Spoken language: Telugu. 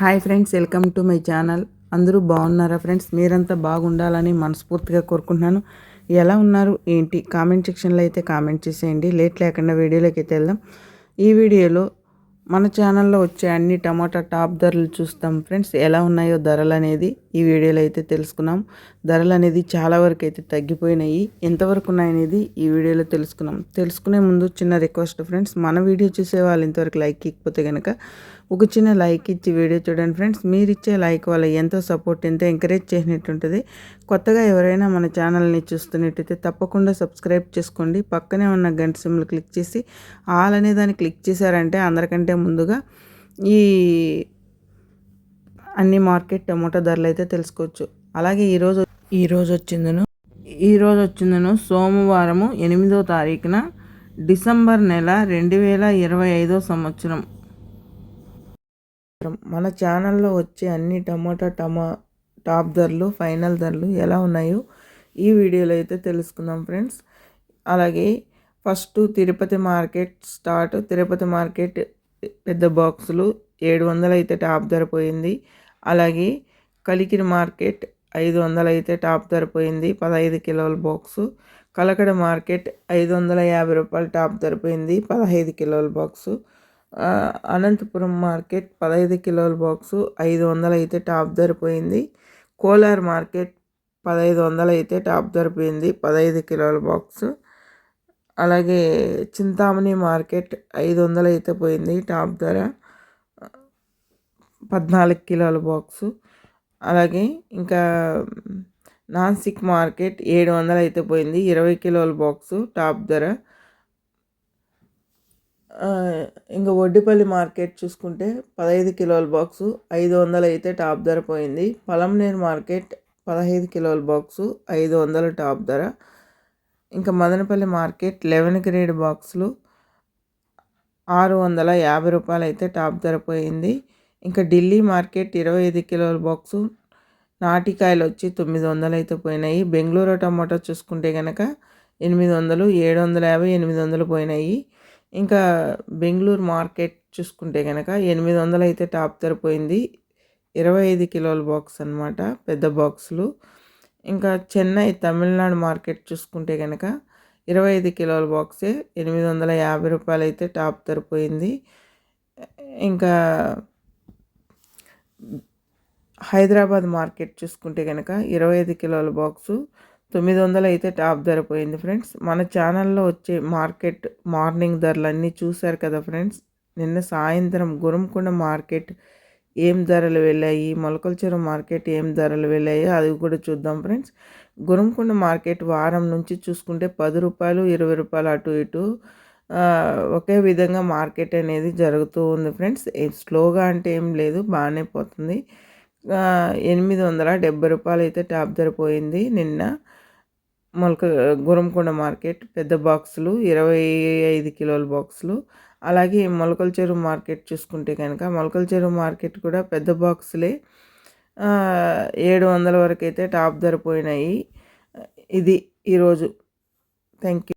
Hi friends welcome to my channel. అందరూ బాగున్నారా ఫ్రెండ్స్? మీరంతా బాగుండాలని మనస్ఫూర్తిగా కోరుకుంటున్నాను. ఎలా ఉన్నారు? ఏంటి? కామెంట్ సెక్షన్లో అయితే కామెంట్ చేసేయండి. లేట్ లేకుండా వీడియోలోకి అయితే వెళ్దాం. ఈ వీడియోలో మన ఛానల్లో వచ్చే అన్ని టమాటా టాప్ ధరలు చూస్తాం ఫ్రెండ్స్. ఎలా ఉన్నాయో ధరలు అనేది ఈ వీడియోలో అయితే తెలుసుకున్నాం. ధరలు అనేది చాలా వరకు అయితే తగ్గిపోయినాయి. ఎంతవరకు ఉన్నాయనేది ఈ వీడియోలో తెలుసుకున్నాం. తెలుసుకునే ముందు చిన్న రిక్వెస్ట్ ఫ్రెండ్స్ మన వీడియో చూసే వాళ్ళు ఇంతవరకు లైక్ ఇకపోతే కనుక ఒక చిన్న లైక్ ఇచ్చి వీడియో చూడండి ఫ్రెండ్స్. మీరు ఇచ్చే లైక్ వల్ల ఎంతో సపోర్ట్ ఎంతో ఎంకరేజ్ చేసినట్టుంటుంది కొత్తగా ఎవరైనా మన ఛానల్ని చూస్తున్నట్టయితే తప్పకుండా సబ్స్క్రైబ్ చేసుకోండి. పక్కనే ఉన్న గంట సిమ్లు క్లిక్ చేసి ఆల్ అనే దాన్ని క్లిక్ చేశారంటే అందరికంటే ముందుగా ఈ అన్ని మార్కెట్ టమోటా ధరలు అయితే తెలుసుకోవచ్చు. అలాగే ఈరోజు ఈరోజు వచ్చిందను. ఈరోజు వచ్చిందను సోమవారము ఎనిమిదో తారీఖున డిసెంబర్ నెల రెండు వేల ఇరవై ఐదో సంవత్సరం. మన ఛానల్లో వచ్చే అన్ని టమాటా టమా టాప్ ధరలు ఫైనల్ ధరలు ఎలా ఉన్నాయో ఈ వీడియోలో అయితే తెలుసుకుందాం ఫ్రెండ్స్. అలాగే first Tirupati market start. Tirupati market పెద్ద బాక్సులు ఏడు వందలు అయితే టాప్ ధర పోయింది. అలాగే కలికిరి మార్కెట్ ఐదు వందలు అయితే టాప్ ధర పోయింది. పదహైదు కిలోల బాక్సు. కలకడ మార్కెట్ ఐదు వందల యాభై రూపాయలు టాప్ ధర పోయింది. పదహైదు కిలోల బాక్సు. అనంతపురం మార్కెట్ పదహైదు కిలోల బాక్సు ఐదు వందలు అయితే టాప్ ధర పోయింది. కోలార్ మార్కెట్ పదహైదు వందలు అయితే టాప్ ధర పోయింది. పదహైదు కిలోల బాక్సు. అలాగే చింతామణి మార్కెట్ ఐదు వందలు అయితే పోయింది టాప్ ధర. పద్నాలుగు కిలోల బాక్సు. అలాగే ఇంకా నాసిక్ మార్కెట్ ఏడు వందలు అయితే పోయింది. ఇరవై కిలోల బాక్సు టాప్ ధర. ఇంకా వడ్డిపల్లి మార్కెట్ చూసుకుంటే పదహైదు కిలోల బాక్సు ఐదు వందలు అయితే టాప్ ధర పోయింది. పలంనేరు మార్కెట్ పదహైదు కిలోల బాక్సు ఐదు వందల టాప్ ధర. ఇంకా మదనపల్లి మార్కెట్ లెవెన్ గ్రేడ్ బాక్సులు ఆరు వందల యాభై రూపాయలు అయితే టాప్ ధర పోయింది. ఇంకా ఢిల్లీ మార్కెట్ ఇరవై ఐదు కిలోల బాక్సు నాటికాయలు వచ్చి తొమ్మిది వందలు అయితే పోయినాయి. బెంగళూరు టమాటో చూసుకుంటే కనుక ఎనిమిది వందలు ఏడు వందల యాభై ఎనిమిది వందలు పోయినాయి. ఇంకా బెంగళూరు మార్కెట్ చూసుకుంటే కనుక ఎనిమిది వందలు అయితే టాప్ ధర ఇరవై ఐదు కిలోల బాక్స్ అనమాట పెద్ద బాక్సులు. ఇంకా చెన్నై తమిళనాడు మార్కెట్ చూసుకుంటే కనుక ఇరవై ఐదు కిలోల బాక్సే ఎనిమిది వందల యాభై రూపాయలు అయితే టాప్ ధర ఇంకా హైదరాబాద్ మార్కెట్ చూసుకుంటే కనుక ఇరవై ఐదు కిలోల బాక్సు తొమ్మిది వందలు అయితే టాప్ ధర పోయింది ఫ్రెండ్స్. మన ఛానల్లో వచ్చే మార్కెట్ మార్నింగ్ ధరలు అన్నీ చూశారు కదా ఫ్రెండ్స్. నిన్న సాయంత్రం గురంకొండ మార్కెట్ ఏం ధరలు వెళ్ళాయి మొలకల మార్కెట్ ఏం ధరలు వెళ్ళాయి అది కూడా చూద్దాం ఫ్రెండ్స్. గురంకొండ మార్కెట్ వారం నుంచి చూసుకుంటే పది రూపాయలు ఇరవై రూపాయలు అటు ఇటు ఒకే విధంగా మార్కెట్ అనేది జరుగుతూ ఉంది ఫ్రెండ్స్. స్లోగా అంటే ఏం లేదు బాగానే పోతుంది. ఎనిమిది వందల డెబ్బై రూపాయలు అయితే టాప్ ధర పోయింది నిన్న. మొలక గురంకొండ మార్కెట్ పెద్ద బాక్సులు ఇరవై ఐదు కిలోల బాక్సులు. అలాగే మొలకల చెరువు మార్కెట్ చూసుకుంటే కనుక మొలకల చెరువు మార్కెట్ కూడా పెద్ద బాక్సులే. ఏడు వందల వరకు అయితే టాప్ ధర పోయినాయి. ఇది ఈరోజు. Thank you